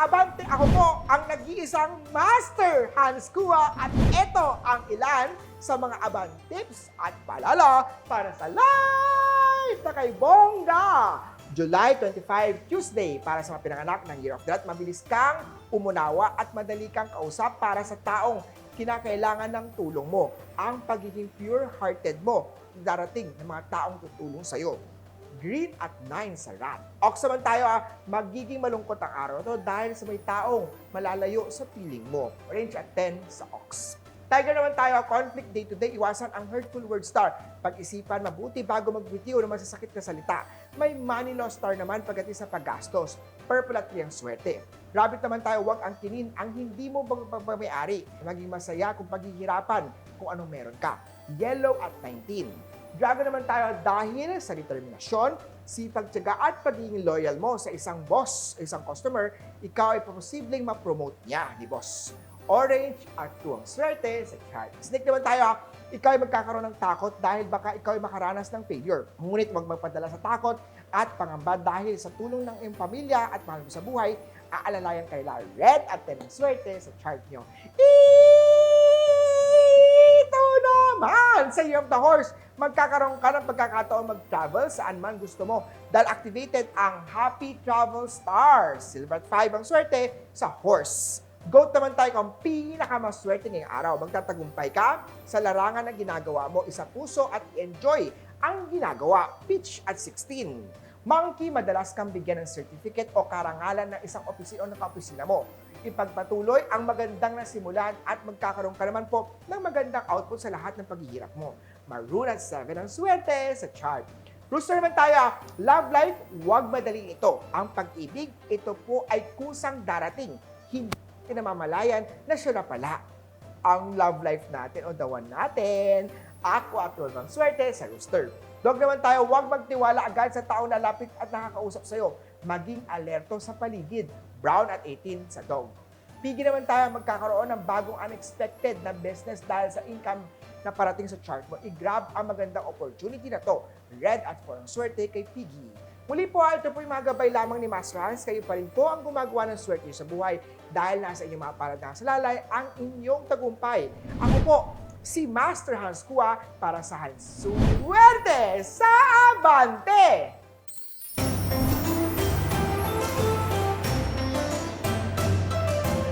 Ako po ang nag-iisang Master Hans Kua at ito ang ilan sa mga aban tips at paalala para sa live na kay Bongga. July 25, Tuesday, para sa mga pinanganak ng Year of Rat, mabilis kang umunawa at madali kang kausap para sa taong kinakailangan ng tulong mo. Ang pagiging pure-hearted mo, darating ng mga taong tutulong sa'yo. Green at 9 sa rat. Ox naman tayo ah, magiging malungkot ang araw to dahil sa may taong malalayo sa piling mo. Range at 10 sa Ox. Tiger naman tayo, ah, conflict day to day, iwasan ang hurtful word star. Pag-isipan mabuti bago magbitiw ng masasakit na salita. May money loss star naman pagdating sa paggastos. Purple at ang swerte. Rabbit naman tayo, huwag ang kinin ang hindi mo pagpapamayari. Maging masaya kung paghihirapan kung anong meron ka. Yellow at 19. Dragon naman tayo dahil sa determinasyon, sipag tiyaga at pagiging loyal mo sa isang boss, isang customer, ikaw ay posibleng ma-promote niya ni boss. Orange at tuwang swerte sa chart. Snake naman tayo, ikaw ay magkakaroon ng takot dahil baka ikaw ay makaranas ng failure. Ngunit huwag magpadala sa takot at pangamba dahil sa tulong ng iyong pamilya at mahal mo sa buhay, aalalayan kaila red at ten swerte sa chart nyo. Ito naman sa Year of the Horse. Magkakaroon ka ng pagkakataon mag-travel saan man gusto mo dahil activated ang Happy Travel Stars. Silver at 5 ang swerte sa horse. Goat naman tayo kung pinakamaswerte ngayong araw. Magtatagumpay ka sa larangan na ginagawa mo. Isa puso at enjoy ang ginagawa. Pitch at 16. Monkey, madalas kang bigyan ng certificate o karangalan ng isang opisina o ng kaopisina mo. Ipagpatuloy ang magandang nasimulan at magkakaroon ka naman po ng magandang output sa lahat ng paghihirap mo. Maroon at 7 ang swerte sa chart. Rooster naman tayo, love life, huwag madali ito. Ang pag-ibig, ito po ay kusang darating. Hindi namamalayan na siya na pala. Ang love life natin o the one natin, ako at 12 ang swerte sa rooster. Dog naman tayo, huwag magtiwala agad sa taong lalapit at nakakausap sa'yo. Maging alerto sa paligid. Brown at 18 sa dog. Pigi naman tayo magkakaroon ng bagong unexpected na business dahil sa income na parating sa chart mo. I-grab ang magandang opportunity na to. Red at 4 ang swerte kay Piggy. Muli po, ito po yung mga gabay lamang ni Master Hans. Kayo pa rin po ang gumagawa ng swerte sa buhay dahil nasa inyong mga palad na sa lalay ang inyong tagumpay. Ako po, si Master Hans Kua para sa Hans Suwerte sa Abante!